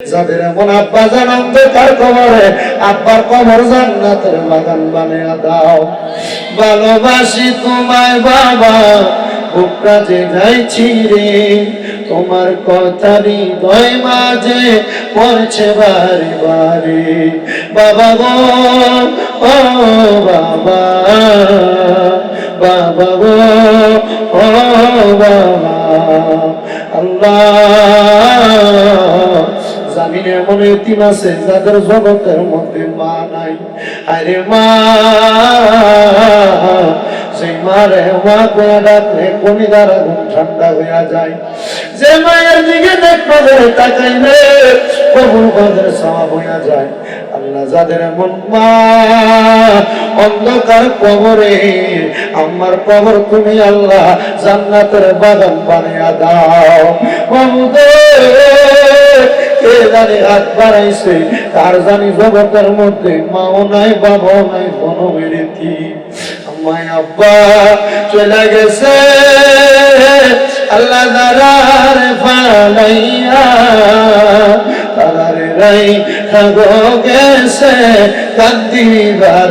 যাদের এমন আব্বা জান অন্ধকার কবরে, আব্বার কবর জান্নাতের বাগান বানিয়ে দাও। ভালোবাসি তোমায় বাবা বুকটা যে গাইছি রে, তোমার কথা হৃদয় মাঝে পড়ছে বারে বারে। বাবা গো, ও বাবা বাবা গো, ও বাবা, আল্লাহ জামিনে এমন এতিম আছে যাদের জগতের মধ্যে মা নাই। আরে মা, সেই মারে মা করে ডাকলে কনিদার আগুন ঠান্ডা হইয়া যায়। যে মায়ের দিকে দেখব তাকাইলে কবুল হইয়া যায়। আল্লাহ যাদের এমন মা, অন্ধকার কবরে, আমার কবর তুমি আল্লাহ জান্নাতের বাগান বানিয়া দাও। কে জানি হাত তার জানি জগতের মধ্যে মাও নাই বাবাও নাই, কোনো বেড়েতি আমায় আব্বা চলে গেছে। আল্লাহ দারার ফালাইয়া তারারে রাই খাগো গেছে। কান্দিবার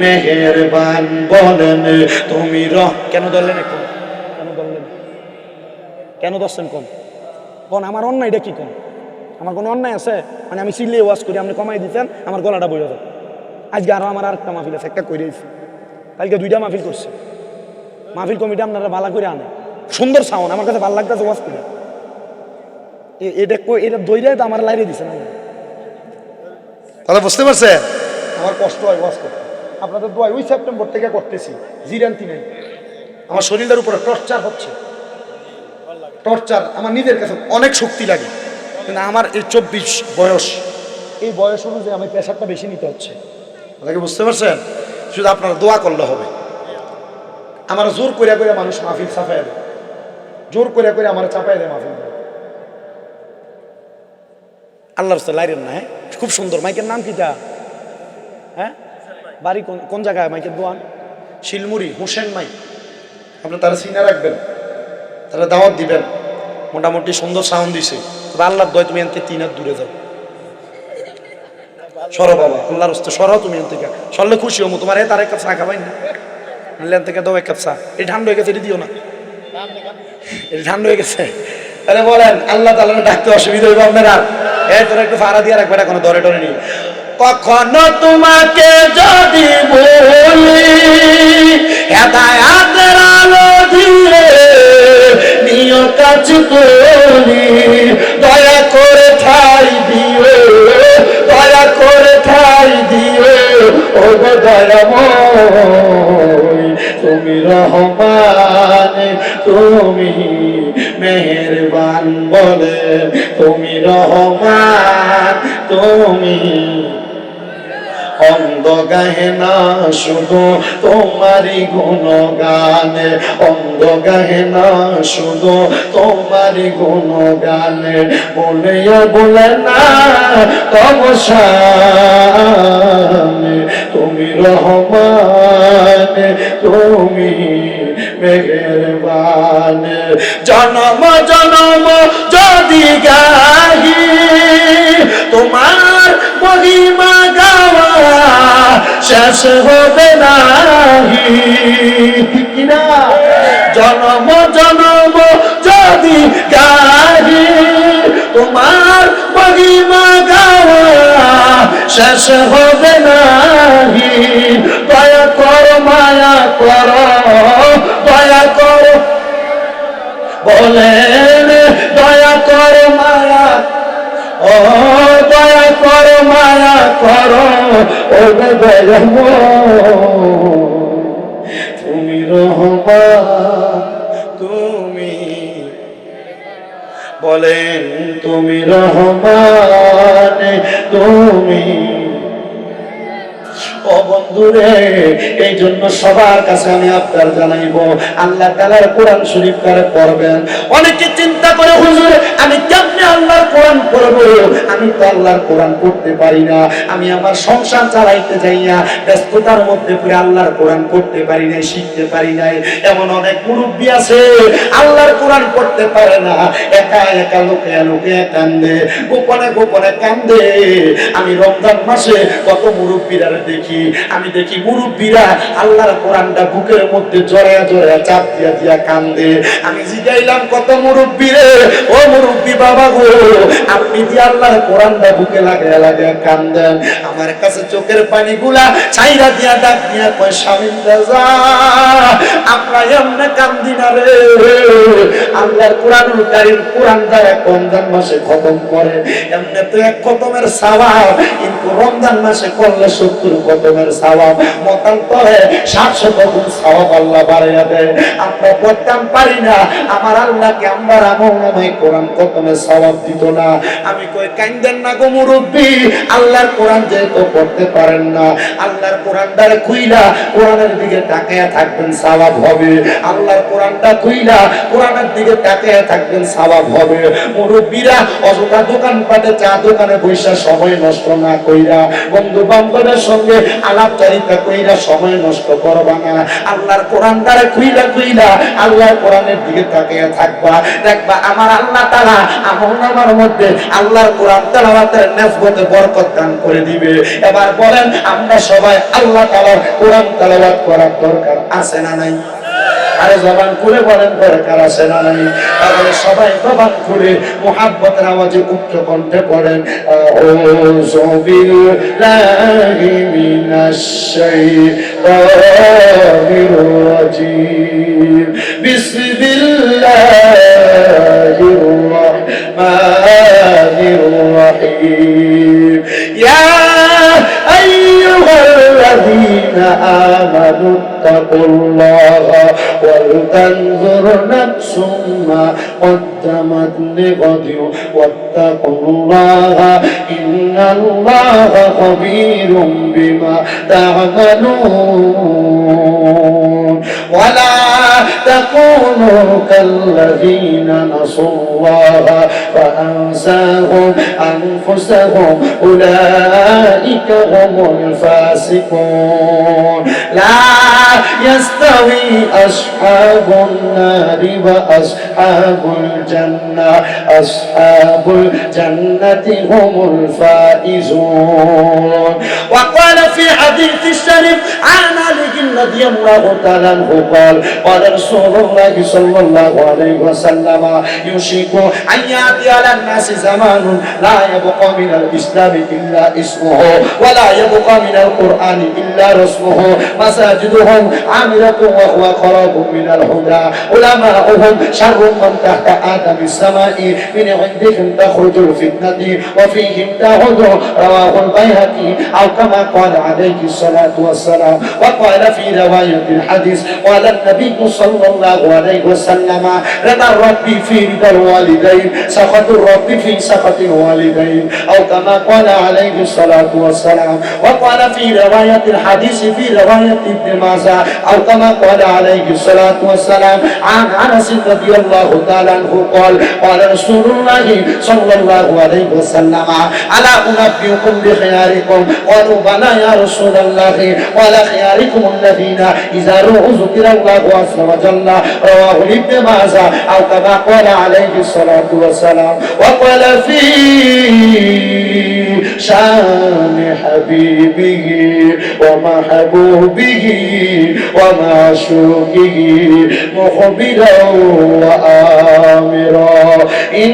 মেহেরবান বলেন তুমি রহ কেন ধরলেন এখন কেন ধরলেন? কেন ধরছেন কোন? কোন আমার অন্যায়টা কি কোন? আমার কোনো অন্যায় আছে? মানে আমি চিল্লে ওয়াজ করি আপনি কমাই দিতেন আমার গলাটা বইয়া যাবে। আজকে আরও আমার আরেকটা মাহফিল আছে একটা করে দিয়েছি কালকে দুইটা মাহফিল করছে। মাহফিল কমিটি আপনারা ভালো করে আনে। সুন্দর সাউন্ড আমার কাছে ভালো লাগতেছে ওয়াজ করে এটা এটা দইরাই তো আমার লাইরে দিছে না। তাহলে বুঝতে পারছে আমার কষ্ট হয় ওয়াজ করতে। আপনাদের দোয়া ওই সেপ্টেম্বর থেকে করতেছি জিরান্তি নেই আমার শরীরের উপরে টর্চার হচ্ছে। টর্চার আমার নিজের কাছে অনেক শক্তি লাগে, কিন্তু আমার এই চব্বিশ বয়স, এই বয়স অনুযায়ী আমি প্রেশারটা বেশি নিতে হচ্ছে। আপনাকে বুঝতে পারছেন? শুধু আপনারা দোয়া করলে হবে। আমার জোর করিয়া করে মানুষ মাহফিল চাপাই দেয়। জোর করিয়া করে আমার চাপাই দেয় মাহফিল। রাস্তায় লাইরেন না হ্যাঁ? খুব সুন্দর। মাইকের নাম কিটা হ্যাঁ? বাড়ি কোন কোন জায়গায় মাইকের দোয়ান শিলমুড়ি, হোসেন মাইক আপনি তারা চিনে রাখবেন, তারা দাওয়াত দিবেন। মোটামুটি সুন্দর সাউন্ড দিছে। তবে আল্লাহর দয় তুমি এনতে তিন দূরে যাও। সরো বাবা, আল্লাহর হস্তে সরো তুমি এন থেকে সরলে খুশি হমু, তোমার এ তার এক কাপ চা খাবাই না। এন থেকে দাও এক কাপ চা। এই ঠান্ডা হয়ে গেছে, এটি দিও না। এটা ঠান্ডা হয়ে গেছে। তাহলে বলেন, আল্লাহ তাআলা ডাকতে অসুবিধা হইব আপনারা এই তোরা একটু ফাড়া দিয়ে রাখবে না কোনো দরে টরে নি কখনো তোমাকে যদি বলি, হেদায়াতের আলো দিয়ে নিয় কাজ করি। দয়া করে ঠাই দিও, দয়া করে ঠাই দিও ও দয়াময়, তুমি রহমান, তুমি মেহেরবান বলে, তুমি রহমান, তুমি অন্ধ গাহে না শুধু তোমারই গুণগান। অন্ধ গাহে না শুধু তোমারই গুণগান। বলেও বলে না তবসান তুমি রহমান, তুমি মেহেরবান। জনম জনম যদি গাহি, তোমার মহিমা গাওয়া শেষ হবে ঠিক কিনা? জনম জনম যদি গাহি, তোমার মহিমা গাওয়া শেষ হবে নাহি দয়া কর, মায়া কর, দয়া কর। বলেন, দয়া কর, মায়া ও দয়া কর তুমি রহমা তুমি বলেন তুমি রহমান তুমি আমি তো আল্লাহর কোরআন পড়তে পারি না। আমি আমার সংসার চালাইতে ব্যস্ততার মধ্যে পড়ে আল্লাহর কোরআন পড়তে পারি নাই, শিখতে পারি নাই। এমন অনেক মুরব্বী আছে, আল্লাহর কোরআন পড়তে পারে না। একা একা, লোকে লোকে কান্দে, গোপনে গোপনে কান্দে। আমি রমজান মাসে কত মুরব্বীরা দেখি আমি দেখি মুরব্বীরা আল্লাহর কোরআনটা বুকের মধ্যে জড়ায়া জড়ায়া চাপ দিয়া দিয়া কান্দে। আমি জিগাইলাম, কত মুরব্বী রে? ও মুরব্বী বাবা গো, আপনি যে আল্লাহর কোরআনটা বুকে লাগায়া লাগায়া কান্দেন। আমার কাছে চোখের পানিগুলা চাইরা দিয়া ডাক দিয়া কয় স্বামীন রাজা, আমরা এমনে কান্দি না রে। আল্লাহর কোরআনুল কারীম কোরআন দ্বারা রমজান মাসে খতম করে। এমনি তো এক খতমের কিন্তু রমজান মাসে করলে সত্তর খতমের সওয়াব, মতান্তরে শত গুণ সওয়াব আল্লাহ বাড়াইয়া দেয়। আমরা পড়তাম পারি না। আমার আল্লাহকে আমরা আমল নামাই কোরআন খতমের সওয়াব দিত না। আমি কই কান্দেন না গো মুরব্বী, আল্লাহর কোরআন যেহেতু পড়তে পারেন না, আল্লাহর কোরআন দ্বারা খুইলা কোরআনের দিকে তাকায়া থাকবেন, সওয়াব হবে। আল্লাহর কোরআনটা খুইলা কোরআনের দিকে তাকায়া থাকবেন, সওয়াব হবে। মুরব্বীরা অযথা দোকান পাটে চা দোকানে বৈশা সময় নষ্ট না কইরা বন্ধু বান্ধবের সঙ্গে আলাপচারিতা কইরা সময় নষ্ট করবা না। আল্লাহর কোরআন দ্বারা খুইলা খুইলা আল্লাহর কোরআনের দিকে তাকিয়ে থাকবা। দেখবা আমার আল্লাহ তাআলা আমল নামার মধ্যে আল্লাহর কোরআন তেলাওয়াতের নেসবতে বরকত দান করে দিবে। এবার বলেন, আমরা সবাই আল্লাহ তাআলার কোরআন তেলাওয়াত করার দরকার আছে না নাই? আরে জবান খুলে বলেন, দরকার আছে নাই? তাহলে সবাই জবান খুলে মোহাব্বতের আওয়াজে উচ্চ কণ্ঠে পড়েন বিসমিল্লাহির فاتقوا الله ولتنظر نفس ما قدمت لغد واتقوا الله إن الله خبير بما تعملون ولا تكونوا كالذين نسوا الله فأنساهم أنفسهم. أولئك هم الفاسقون. لا يستوي أصحاب النار وأصحاب الجنة. أصحاب الجنة هم الفائزون. وقال في حديث الشريف عن علي رضي الله تعالى عنه قال قال رسول الله صلى الله عليه وسلم يوشك أن يأتي على الناس زمان لا يبقى من الإسلام إلا اسمه ولا يبقى من القرآن إلا رسمه. مساجدهم عامرة وهو خراب من الهدى. علماؤهم شر من تحت آدم السماء من عندهم تخرج الفتنة وفيهم تعود رواه البيهقي أو كما قال عليه الصلاة والسلام. وقال في رواية الحديث قال النبي صلى الله عليه وسلم. رضا الرب في رضا الوالدين سخط الرب في سخط الوالدين. أو كما قال عليه الصلاة والسلام وقال في رواية الحديث في رواية ابن ماجه أو كما قال عليه الصلاة والسلام عن أنس رضي الله تعالى عنه قال قال رسول الله صلى الله عليه وسلم ألا أنبئكم بخياركم؟ قالوا بلى يا رسول الله ولا خياركم الذين إذا رؤوا ذكر الله عز وجل رواه ابن ماجه أو كما قال عليه الصلاة والسلام وقال في شان حبيبه ومحبوبه ومعشوقه مخبرا وآمرا إن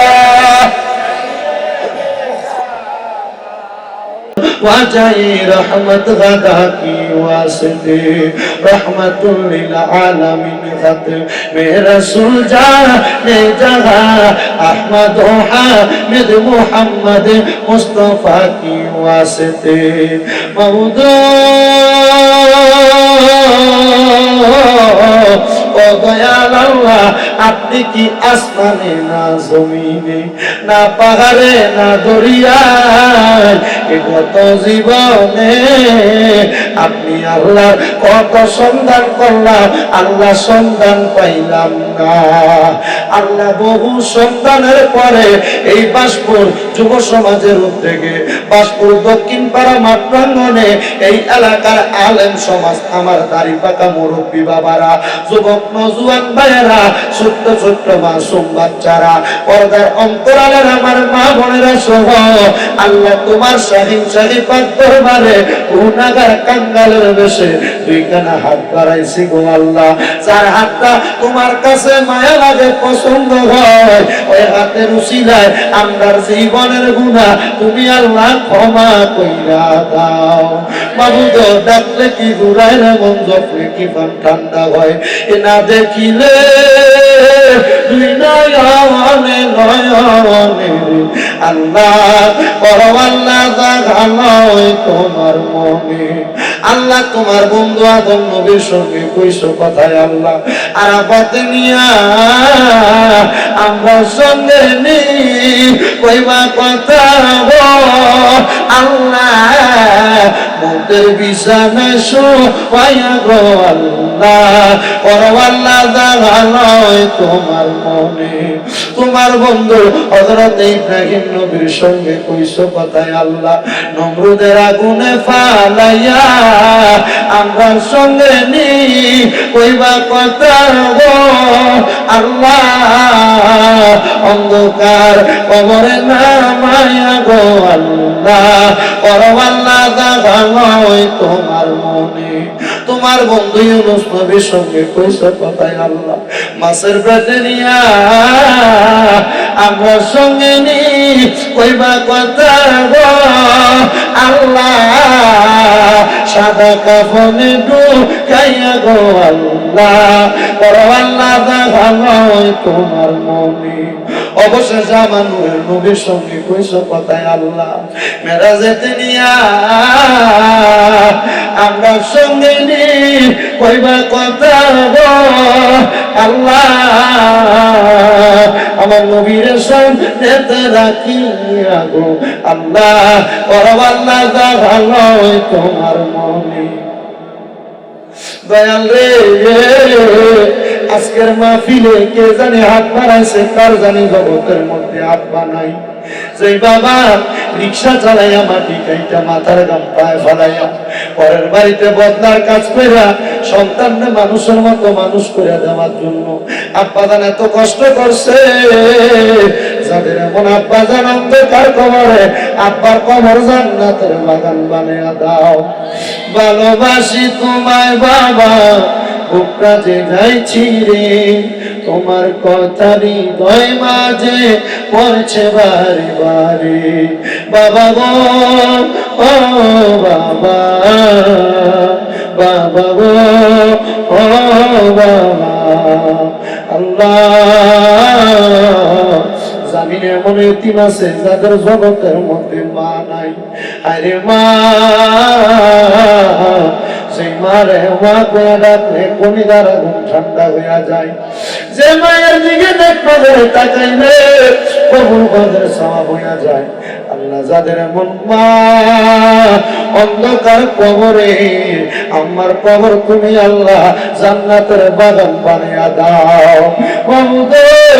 وجعي رحمة غداك واسطي رحمة للعالمين ختم برسول جاء جاء أحمد حامد محمد مصطفى کی واسطے موضوع ও দয়াল আল্লাহ আপনি কি আসমানে না জমিনে না পাহাড়ে না দরিয়ায় জীবনে আপনি আল্লাহ কত সন্ধান করলাম, আল্লাহ সন্ধান পাইলাম না। আল্লাহ বহু সন্ধানের পরে এই বাসপুর যুব সমাজের উদ্যোগে, বাসপুর দক্ষিণ পাড়া মাঠ এই এলাকার আলেম সমাজ, আমার দাড়ি পাকা মুরব্বী বাবারা, যুবক নজুয়ান ভাইয়েরা, ছোট্ট ছোট্ট মাসুম বাচ্চারা, পর্দার অন্তরালের আমার মা বোনেরা সহ, আল্লাহ তোমার শাহিন শাহী পাক দরবারে গুনাগার কাঙ্গালের বেশে দুইখানা হাত বাড়াইছি গো আল্লাহ। যার হাতটা তোমার কাছে মায়া লাগে, পছন্দ হয়, ওই হাতের উসিলায় আমরার জীবনের গুণা তুমি আল্লাহ ক্ষমা কইরা দাও। মাবুদ, ডাকলে কি ঘুরায় রে মন, জপলে কি পান ঠান্ডা হয়? এ না দেখিলে দুই নয়নে নয়নে আল্লাহ পরমান্না জাগানো তোমার মনে। আল্লাহ তোমার বন্ধু আদম নবীর সঙ্গে কইছো কথায় আল্লাহ আর আপাতে নিয়া আমরা সঙ্গে নেই, কইবা কথা গো আল্লাহ মুদের বিছানায় শোয়া গো আল্লাহ আল্লাহ জাগালয় তোমার মনে। তোমার বন্ধু হযরত ইব্রাহিম নবীর সঙ্গে কইছো কথায় আল্লাহ, নমরুদের আগুনে ফালাইয়া আমরা সঙ্গে নি, কইবা কথা গো আল্লাহ, অন্ধকার কবরে নামায়া গো আল্লাহ। পরমাল্লা দাদা নয় তোমার মনে। তোমার বন্ধু ইউনুস সঙ্গে কইছো কথায় আল্লাহ, মাছের পেটে নিয়া আমরা সঙ্গে নি, কইবা কথা গো আল্লাহ। সাদা কাফনে ঢুকাইয়া গো আল্লাহ বড় আল্লাহ দেখালয় তোমার মনে। অবশেষে আমার নূরের নবীর সঙ্গে কইছো কথায় আল্লাহ মেরা যেতে নিয়া আমরা সঙ্গে নি কইবা কথা আল্লাহ, আমার নবীর সামনে রাখিয়া গো। আল্লাহ পরবাল্লা দেখালয় তোমার মনে। আজকের মাহফিলে কে জানে হাত জগতের মধ্যে হাত বাবা রিক্সা চালাইয়া মাটি কাইটা মাথার পরের বাড়িতে বদলার কাজ কইরা সন্তানকে মানুষের মতো মানুষ করে দেওয়ার জন্য আব্বা জান এত কষ্ট করছে। আব্বার কবর জান্নাতের বাগান দাও। ভালোবাসি তোমায় বাবা বুকটা যে গাইছি রে। তোমার কথা হৃদয় মাঝে পড়ছে বারে বারে। বাবা গো, ও বাবা বাবা গো, ও বাবা। আল্লাহ জামিনে এমন এতিম আছে যাদের জগতের মধ্যে মা নাই। আরে মা, সেই মারে মা করে ডাকলে কনিদার আগুন ঠান্ডা হইয়া যায়। যে মায়ের দিকে দেখবে তাকাইলে কবুল বাজার সওয়াব হইয়া যায়। আল্লাহ যাদের এমন মা, অন্ধকার কবরে, আমার কবর তুমি আল্লাহ জান্নাতের বাগান বানিয়া দাও। বাবুদের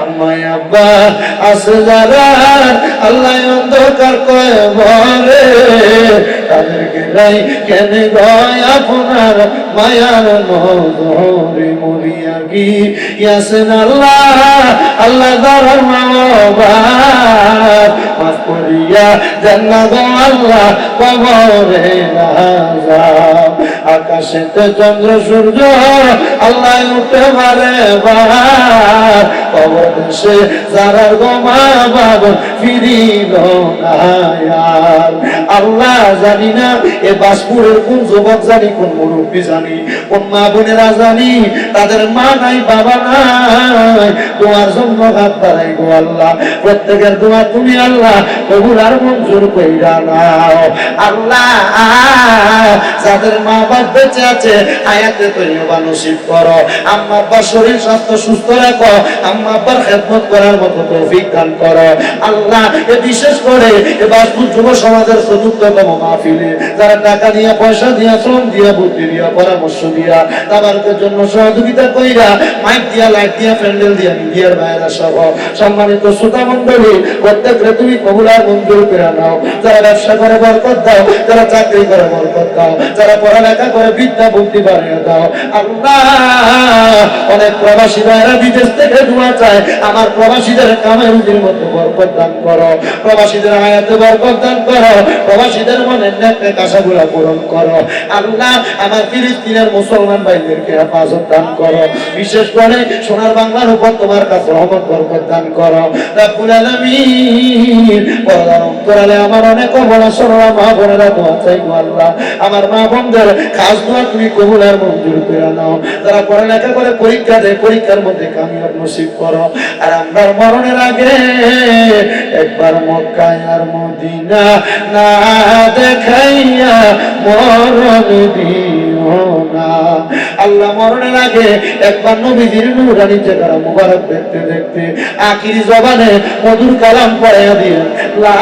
আমায় আব্বা আসে যারা আল্লাহ অন্ধকার কয় বলে তাদেরকে রাই কেন গয় আপনার মায়ার নজরে মরিয়া কি? ইয়াসেন আল্লাহ আল্লাহ দারার মাওবা মাফ করিয়া জান্নাত আল্লাহ, কবরে যায় আকাশেতে চন্দ্র, সূর্য, আল্লাহ উঠে মারে বার। কবর দেশে যারা গোমা বাব ফিরিল না। আল্লাহ জানি না, এ বাসপুরের কোন যুবক জানি, কোন মুরব্বী জানি, কোন মা বোনেরা জানি, তাদের মা নাই, বাবা নাই। তোমার জন্য হাত বাড়াই গো আল্লাহ, প্রত্যেকের দোয়া তুমি আল্লাহ কবুল আর মঞ্জুর কইরা নাও। আল্লাহ, যাদের মা বাপ বেঁচে আছে আয়াতে তৈবা নসিব করো। আম্মা আব্বার শরীর স্বাস্থ্য সুস্থ রাখো, আম্মা আব্বার খেদমত করার মতো তৌফিক দান করো। আল্লাহ, এ বিশেষ করে এ বাসপুর যুব সমাজের চতুর্থতম মাহফিলে, যারা টাকা দিয়া, পয়সা দিয়া, শ্রম দিয়া, বুদ্ধি দিয়া, পরামর্শ দিয়া তাবারকের জন্য সহযোগিতা কইরা মাইক দিয়া লাইট দিয়া, প্যান্ডেল দিয়া, মিডিয়ার বাইরা সহ সম্মানিত শ্রোতা মন্ডলী প্রত্যেকরে তুমি কবুলার মঞ্জুর করে নাও। যারা ব্যবসা করে, বরকত দাও। যারা চাকরি করে, বরকত দাও। যারা পড়ালেখা করে, বিদ্যা, বুদ্ধি বাড়িয়ে দাও। আল্লাহ, অনেক প্রবাসী ভাইরা বিদেশ থেকে দোয়া চায়। আমার প্রবাসীদের কামে রুজির মতো বরকত দান করো। প্রবাসীদের আয়াতে বরকত দান করো। প্রবাসীদের মনে নেকড়ে কাশাগুলা পূরণ করো। আল্লাহ আমার ফিলিস্তিনের মুসলমান ভাইদেরকে হেফাজত দান করো। বিশেষ করে সোনার বাংলার উপর তোমার কাছে রহমত, বরকত দান করো। রাব্বুল আলামিন আমার অনেক বড় মা বোনেরা দোয়া আল্লাহ। আমার মা বোনদের খাস দোয়া তুমি কবুল আর মঞ্জুর করে নাও। তারা পড়ালেখা করে পরীক্ষা দেয়, পরীক্ষার মধ্যে কামিয়াব নসিব করো। আর আমরা মরণের আগে একবার মক্কায় আর মদিনা না দেখাইয়া মরণ দিও না আল্লাহ মরণের আগে একবার নবীজির নুরানি চেহারা মুবারক দেখতে দেখতে আখির জবানে মধুর কালাম পড়াইয়া দিয়ে লা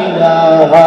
ইলাহা